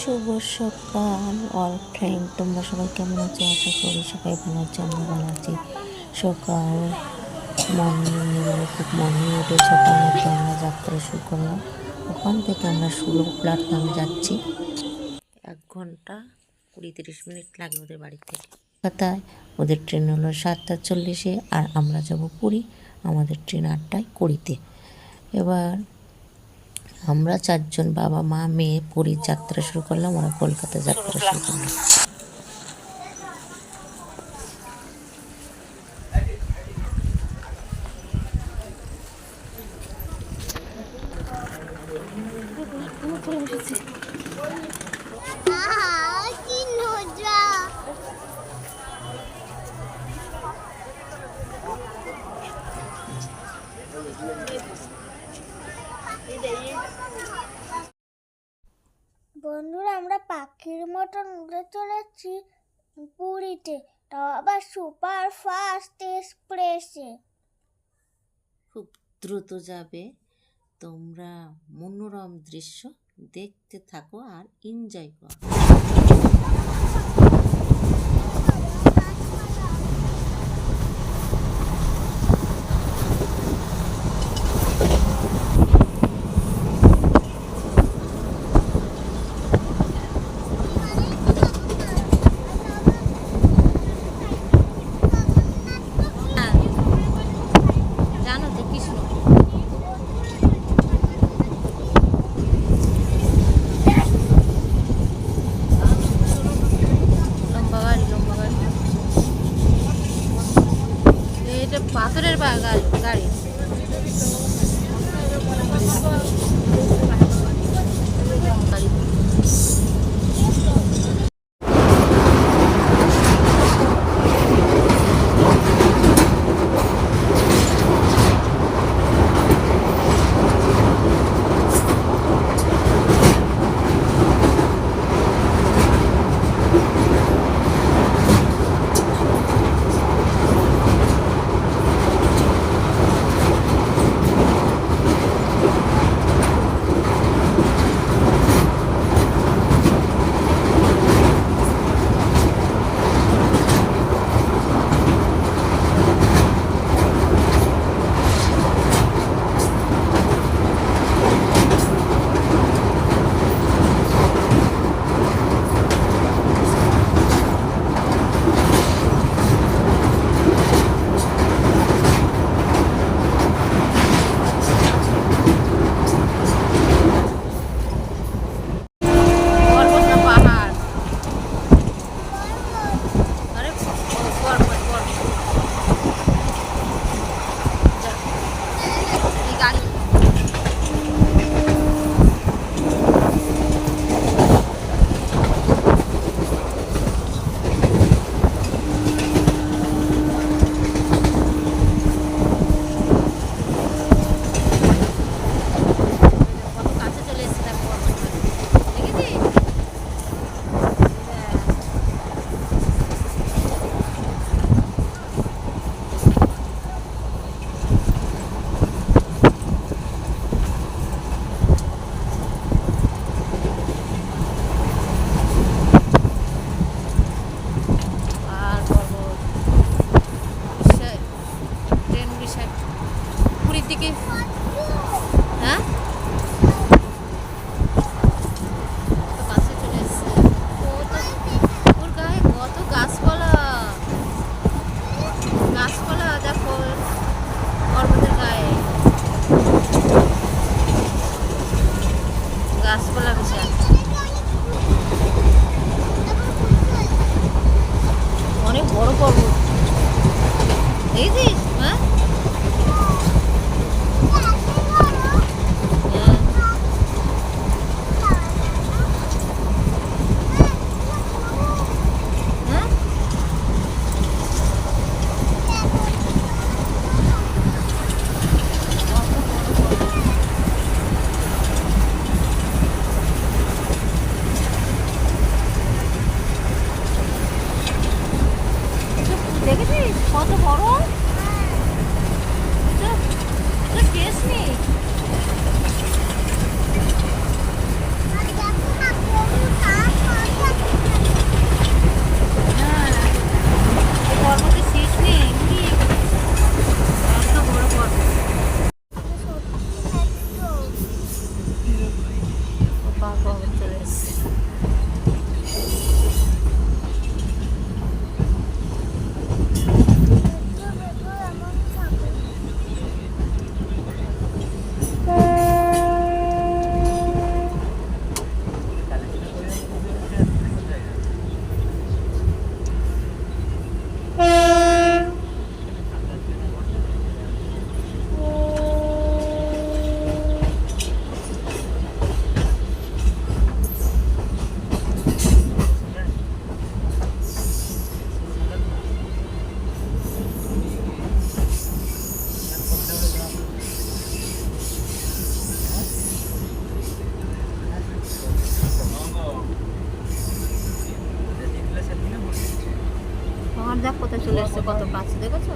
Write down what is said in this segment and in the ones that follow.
শুভ সকাল all friend তোমরা সবাই কেমন আছো? আশা করি সবাই ভালো আছো আমরা ভালো আছি। সকাল মর্নিং খুব মর্নিং উঠে ছটার মধ্যে আমরা যাত্রা শুরু করলাম। ওখান থেকে আমরা ষোলো প্ল্যাটফর্মে যাচ্ছি। এক ঘণ্টা কুড়ি তিরিশ মিনিট লাগে ওদের বাড়ি থেকে। কলকাতায় ওদের ট্রেন হলো সাতটা চল্লিশে আর আমরা যাব পুরী, আমাদের ট্রেন আটটায় কুড়িতে। এবার আমরা চারজন বাবা, মা, মেয়ে পুরীর যাত্রা শুরু করলাম, ওরা কলকাতা যাত্রা শুরু করলাম কি মজা। বন্ধুরা, আমরা পাখির মতন উড়ে চলেছি পুরীতে। তাও আবার সুপার ফাস্ট এক্সপ্রেসে। খুব দ্রুত যাবে তোমরা মনোরম দৃশ্য দেখতে থাকো আর এনজয় করো। পাথরের গাড়ি গাড়ি। গাছপালা বিশাল অনেক বড় পর্বত। দেখেছিস হ্যাঁ? দেখেছিস? কত বড়? কেস নেই আর দেখো না গরু বাবা চলে এসছে এমন থাকে আমার দেখ কোথায় চলে এসছে কত কাছে দেখেছ?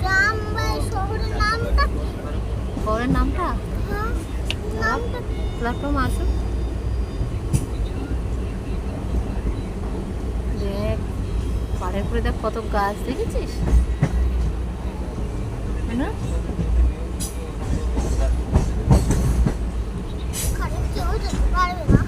গ্রাম বা শহরের নামটা? শহরের নামটা? হ্যাঁ? প্ল্যাটফর্ম আসো। দেখ পাড়ের পরে দেখ কত গাছ দেখেছিস? তাই না? পারবে না।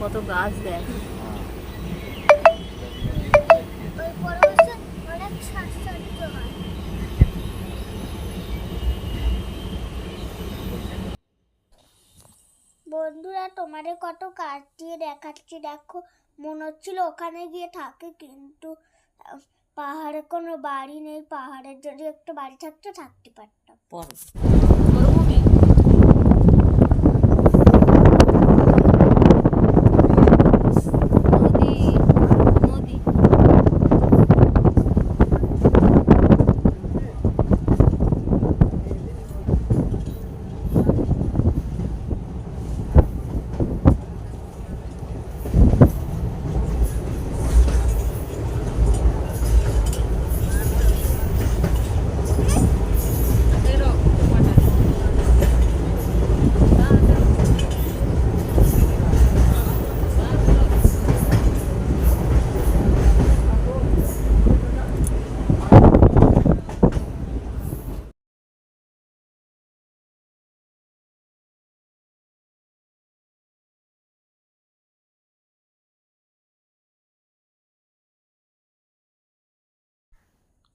কত গাছ বন্ধুরা, তোমাদের কত কাজ দিয়ে দেখাচ্ছি। দেখো, মনে হচ্ছিল ওখানে গিয়ে থাকে, কিন্তু পাহাড়ে কোনো বাড়ি নেই পাহাড়ের যদি একটা বাড়ি থাকতো থাকতে পারতাম। পর।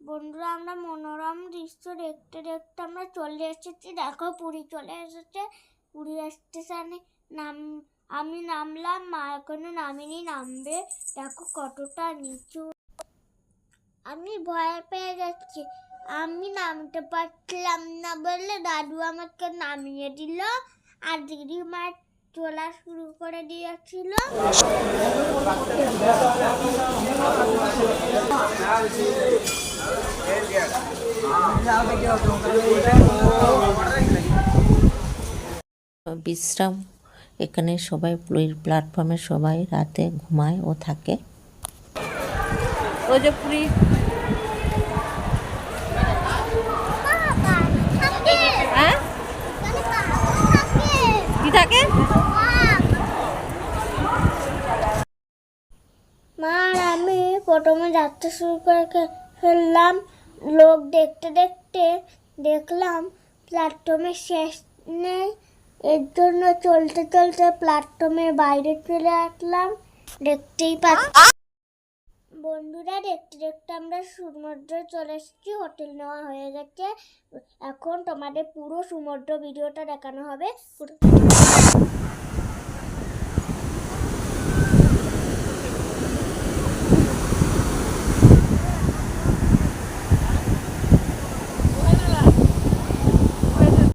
বন্ধুরা, আমরা মনোরম দৃশ্য দেখতে দেখতে আমরা চলে এসেছি। দেখো, পুরী চলে এসেছে। পুরী স্টেশনে নাম, আমি নামলাম, মা এখনও নামিনি, নামবে। দেখো, কতটা নিচু। আমি ভয় পেয়ে যাচ্ছি। আমি নামতে পারছিলাম না বলে দাদু আমাকে নামিয়ে দিল আর দিদিমা চলা শুরু করে দিয়েছিল। বিশ্রাম। এখানে সবাই পুরীর প্ল্যাটফর্মে সবাই রাতে ঘুমায় ও থাকে। হ্যাঁ? কি থাকে? মা আমি প্রথমে যাত্রা শুরু করে ফেললাম লোক দেখতে দেখতে দেখলাম প্ল্যাটফর্মের শেষ নেই। এর জন্য চলতে চলতে প্ল্যাটফর্মের বাইরে চলে আসলাম। দেখতেই পাচ্ছি বন্ধুরা, দেখতে দেখতে আমরা সমুদ্র চলে এসেছি। হোটেল নেওয়া হয়ে গেছে। এখন তোমাদের পুরো সমুদ্র ভিডিওটা দেখানো হবে।